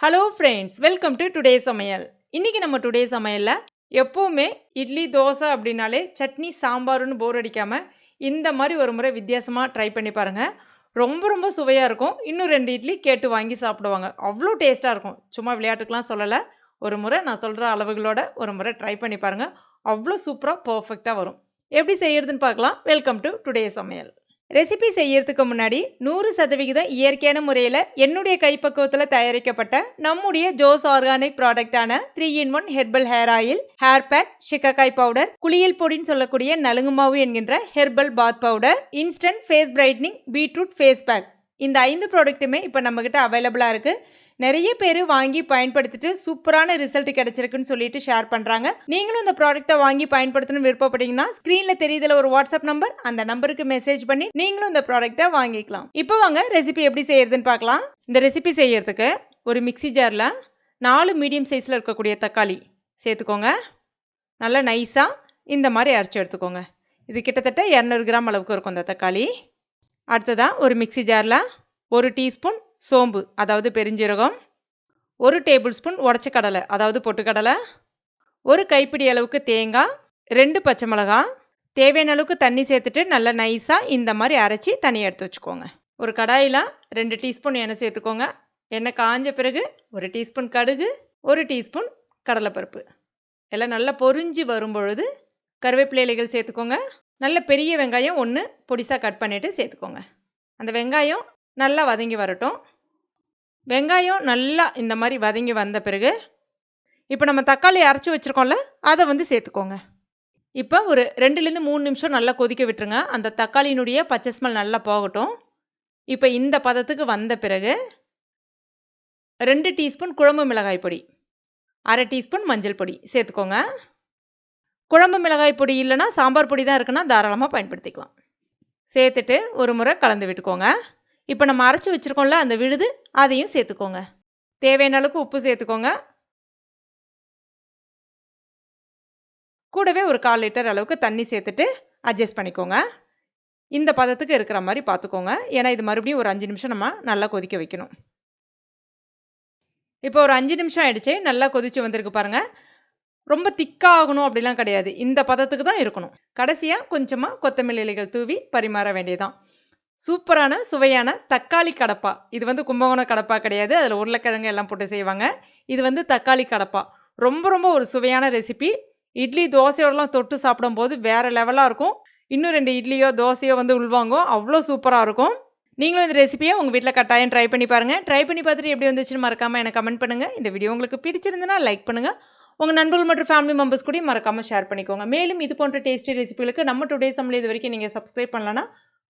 Hello friends welcome to today சமையல் இன்னைக்கு நம்ம டுடே சமையலில் எப்போவுமே இட்லி தோசை அப்படின்னாலே சட்னி சாம்பார்னு போர் அடிக்காமல் இந்த மாதிரி ஒரு முறை வித்தியாசமாக ட்ரை பண்ணி பாருங்கள் ரொம்ப ரொம்ப சுவையாக இருக்கும். இன்னும் ரெண்டு இட்லி கேட்டு வாங்கி சாப்பிடுவாங்க. அவ்வளோ டேஸ்ட்டாக இருக்கும். சும்மா விளையாட்டுக்கெலாம் சொல்லலை. ஒரு முறை நான் சொல்கிற அளவுகளோட ஒரு முறை ட்ரை பண்ணி பாருங்கள் அவ்வளோ சூப்பராக பர்ஃபெக்டாக வரும். எப்படி செய்யறதுன்னு பார்க்கலாம். வெல்கம் டு டுடே சமையல் ரெசிபி செய்யறதுக்கு முன்னாடி நூறு சதவிகிதம் இயற்கையான முறையில் என்னுடைய கைப்பக்குவத்தில் தயாரிக்கப்பட்ட நம்முடைய Jose organic ப்ராடக்டான three in one herbal hair oil hair pack சிக்கக்காய் powder குளியல் பொடின்னு சொல்லக்கூடிய நலுங்கு மாவு என்கின்ற herbal bath powder instant face brightening beetroot face pack இந்த ஐந்து ப்ராடக்ட்டுமே இப்போ நம்மக்கிட்ட அவைலபிளாக இருக்குது நிறைய பேர் வாங்கி பயன்படுத்திட்டு சூப்பரான ரிசல்ட் கிடைச்சிருக்குன்னு சொல்லிட்டு ஷேர் பண்ணுறாங்க நீங்களும் இந்த ப்ராடக்ட்டை வாங்கி பயன்படுத்தணும்னு விருப்பப்பட்டீங்கன்னா ஸ்க்ரீனில் தெரியுதுல ஒரு வாட்ஸ்அப் நம்பர் அந்த நம்பருக்கு மெசேஜ் பண்ணி நீங்களும் இந்த ப்ராடக்ட்டை வாங்கிக்கலாம். இப்போ வாங்க ரெசிபி எப்படி செய்யறதுன்னு பார்க்கலாம். இந்த ரெசிபி செய்யறதுக்கு ஒரு மிக்சி ஜாரில் நாலு மீடியம் சைஸில் இருக்கக்கூடிய தக்காளி சேர்த்துக்கோங்க. நல்லா நைஸாக இந்த மாதிரி அரைச்சி எடுத்துக்கோங்க. இது கிட்டத்தட்ட இரநூறு கிராம் அளவுக்கு இருக்கும் இந்த தக்காளி. அடுத்ததாக ஒரு மிக்சி ஜாரில் ஒரு டீஸ்பூன் சோம்பு அதாவது பெருஞ்சீரகம் ஒரு டேபிள் ஸ்பூன் உடச்ச கடலை அதாவது பொட்டுக்கடலை ஒரு கைப்பிடி அளவுக்கு தேங்காய் ரெண்டு பச்சை மிளகா தேவையான அளவுக்கு தண்ணி சேர்த்துட்டு நல்லா நைஸாக இந்த மாதிரி அரைச்சி தனியாக எடுத்து வச்சுக்கோங்க. ஒரு கடாயில் ரெண்டு டீஸ்பூன் எண்ணெய் சேர்த்துக்கோங்க. எண்ணெய் காஞ்ச பிறகு ஒரு டீஸ்பூன் கடுகு ஒரு டீஸ்பூன் கடலைப்பருப்பு. எல்லாம் நல்லா பொறிஞ்சி வரும் பொழுது கருவேப்பிலை இலைகள் சேர்த்துக்கோங்க. நல்ல பெரிய வெங்காயம் ஒன்று பொடிசாக கட் பண்ணிவிட்டு சேர்த்துக்கோங்க. அந்த வெங்காயம் நல்லா வதங்கி வரட்டும். வெங்காயம் நல்லா இந்த மாதிரி வதங்கி வந்த பிறகு இப்போ நம்ம தக்காளி அரைச்சி வச்சுருக்கோம்ல அதை வந்து சேர்த்துக்கோங்க. இப்போ ஒரு ரெண்டுலேருந்து மூணு நிமிஷம் நல்லா கொதிக்க விட்டுருங்க. அந்த தக்காளியினுடைய பச்சை ஸ்மெல் நல்லா போகட்டும். இப்போ இந்த பதத்துக்கு வந்த பிறகு ரெண்டு டீஸ்பூன் குழம்பு மிளகாய் பொடி அரை டீஸ்பூன் மஞ்சள் பொடி சேர்த்துக்கோங்க. குழம்பு மிளகாய் பொடி இல்லைன்னா சாம்பார் பொடி தான் இருக்குன்னா தாராளமாக பயன்படுத்திக்கலாம். சேர்த்துட்டு ஒரு முறை கலந்து விட்டுக்கோங்க. இப்போ நம்ம அரைச்சி வச்சுருக்கோம்ல அந்த விழுது அதையும் சேர்த்துக்கோங்க. தேவையான அளவுக்கு உப்பு சேர்த்துக்கோங்க. கூடவே ஒரு கால் லிட்டர் அளவுக்கு தண்ணி சேர்த்துட்டு அட்ஜஸ்ட் பண்ணிக்கோங்க. இந்த பதத்துக்கு இருக்கிற மாதிரி பார்த்துக்கோங்க ஏன்னா இது மறுபடியும் ஒரு அஞ்சு நிமிஷம் நம்ம நல்லா கொதிக்க வைக்கணும். இப்போ ஒரு அஞ்சு நிமிஷம் ஆயிடுச்சு நல்லா கொதிச்சு வந்திருக்கு பாருங்க. ரொம்ப திக்காகணும் அப்படிலாம் கிடையாது. இந்த பதத்துக்கு தான் இருக்கணும். கடைசியாக கொஞ்சமாக கொத்தமல்லி இலைகள் தூவி பரிமாற வேண்டியதான் சூப்பரான சுவையான தக்காளி கடப்பா. இது வந்து கும்பகோணம் கடப்பா கிடையாது. அதில் உருளைக்கிழங்கு எல்லாம் போட்டு செய்வாங்க. இது வந்து தக்காளி கடப்பா. ரொம்ப ரொம்ப ஒரு சுவையான ரெசிபி இட்லி தோசையோடலாம் தொட்டு சாப்பிடும்போது வேறு லெவலாக இருக்கும். இன்னும் ரெண்டு இட்லியோ தோசையோ வந்து உள்வாங்கும். அவ்வளோ சூப்பராக இருக்கும். நீங்களும் இந்த ரெசிபியை உங்கள் வீட்டில் கட்டாயம் ட்ரை பண்ணி பாருங்கள் ட்ரை பண்ணி பார்த்துட்டு எப்படி வந்துச்சுன்னு மறக்காமல் எனக்கு கமெண்ட் பண்ணுங்கள் இந்த வீடியோ உங்களுக்கு பிடிச்சிருந்துன்னா லைக் பண்ணுங்கள் உங்கள் நண்பர்கள் மற்றும் ஃபேமிலி மெம்பர்ஸ் கூட மறக்காமல் ஷேர் பண்ணிக்கோங்க. மேலும் இது போன்ற டேஸ்டி ரெசிபிகளுக்கு நம்ம டுடே சமையல் இது வரைக்கும் நீங்கள் சப்ஸ்கிரைப் பண்ணலன்னா